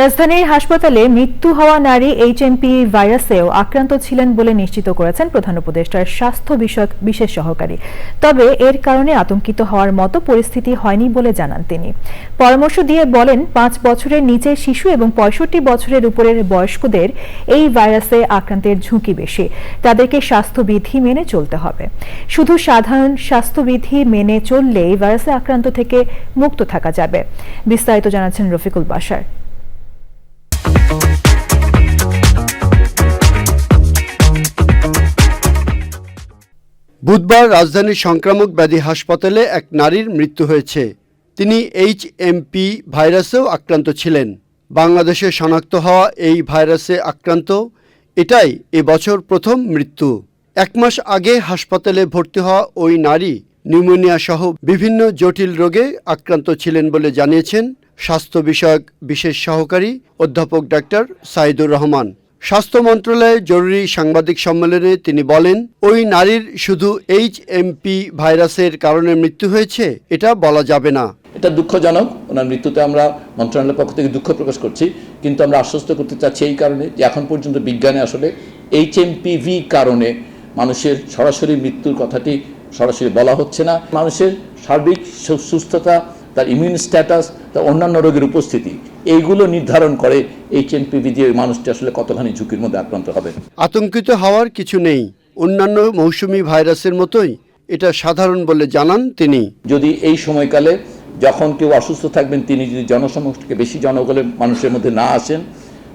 রাজধানীর হাসপাতালে মৃত্যু হওয়া নারী এইচএমপি ভাইরাসেও আক্রান্ত ছিলেন বলে নিশ্চিত করেছেন প্রধান উপদেষ্টার স্বাস্থ্য বিষয়ক বিশেষ সহকারী। তবে এর কারণে আতঙ্কিত হওয়ার মতো পরিস্থিতি হয়নি বলে জানান তিনি। পরামর্শ দিয়ে বলেন, পাঁচ বছরের নিচের শিশু এবং পঁয়ষট্টি বছরের উপরের বয়স্কদের এই ভাইরাসে আক্রান্তের ঝুঁকি বেশি। তাদেরকে স্বাস্থ্যবিধি মেনে চলতে হবে। শুধু সাধারণ স্বাস্থ্যবিধি মেনে চললে এই ভাইরাসে আক্রান্ত থেকে মুক্ত থাকা যাবে। বিস্তারিত জানাচ্ছেন রফিকুল বাসার। বুধবার রাজধানীর সংক্রামক ব্যাধি হাসপাতালে এক নারীর মৃত্যু হয়েছে। তিনি এইচ এমপি ভাইরাসেও আক্রান্ত ছিলেন। বাংলাদেশে শনাক্ত হওয়া এই ভাইরাসে আক্রান্ত, এটাই এবছর প্রথম মৃত্যু। এক মাস আগে হাসপাতালে ভর্তি হওয়া ওই নারী নিউমোনিয়া সহ বিভিন্ন জটিল রোগে আক্রান্ত ছিলেন বলে জানিয়েছেন স্বাস্থ্য বিষয়ক বিশেষ সহকারী অধ্যাপক ডাক্তার সাইদুর রহমান। স্বাস্থ্য মন্ত্রণালয়ের জরুরি সাংবাদিক সম্মেলনে তিনি বলেন, ওই নারীর শুধু এইচ এমপি ভাইরাসের কারণে মৃত্যু হয়েছে, এটা বলা যাবে না। এটা দুঃখজনক, ওনার মৃত্যুতে আমরা মন্ত্রণালয়ের পক্ষ থেকে দুঃখ প্রকাশ করছি, কিন্তু আমরা আশ্বস্ত করতে চাচ্ছি এই কারণে যে এখন পর্যন্ত বিজ্ঞানে আসলে এইচ এমপিভি কারণে মানুষের সরাসরি মৃত্যুর কথাটি সরাসরি বলা হচ্ছে না। মানুষের সার্বিক সুস্থতা তার ইমিউন স্ট্যাটাস তার অন্যান্য রোগের উপস্থিতি এইগুলো নির্ধারণ করে এইচ এমপিভি দিয়ে ওই মানুষটি আসলে কতখানি ঝুঁকির মধ্যে আক্রান্ত হবে। আতঙ্কিত হওয়ার কিছু নেই। অন্যান্য মৌসুমি ভাইরাসের মতোই এটা সাধারণ বলে জানান তিনি। যদি এই সময়কালে যখন কেউ অসুস্থ থাকবেন তিনি যদি জনসমক্ষে বেশি জনগণের মানুষের মধ্যে না আসেন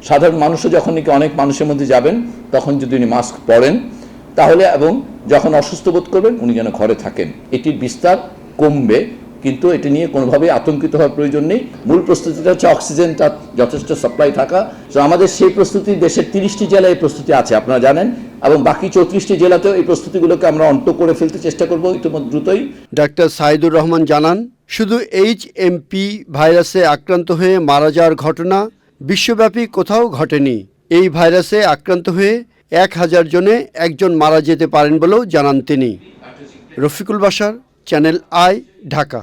সাধারণ মানুষও যখন নাকি অনেক মানুষের মধ্যে যাবেন তখন যদি উনি মাস্ক পরেন তাহলে এবং যখন অসুস্থ বোধ করবেন উনি যেন ঘরে থাকেন। এটির বিস্তার কমবে। কিন্তু এটি নিয়ে কোনোভাবেই আতঙ্কিত হওয়ার প্রয়োজন নেই। মূল প্রস্তুতিটা হচ্ছে অক্সিজেনটা যথেষ্ট সাপ্লাই থাকা। তো আমাদের সেই প্রস্তুতি দেশের তিরিশটি জেলায় এই প্রস্তুতি আছে, আপনারা জানেন। এবং বাকি চৌত্রিশটি জেলাতেও এই প্রস্তুতিগুলোকে আমরা অন্ত করে ফেলতে চেষ্টা করব ইতিমধ্যে দ্রুতই। ডাক্তার সাইদুর রহমান জানান, শুধু এইচ এমপি ভাইরাসে আক্রান্ত হয়ে মারা যাওয়ার ঘটনা বিশ্বব্যাপী কোথাও ঘটেনি। এই ভাইরাসে আক্রান্ত হয়ে এক হাজার জনে একজন মারা যেতে পারেন বলেও জানান তিনি। রফিকুল বাসার চ্যানেল আই, ঢাকা।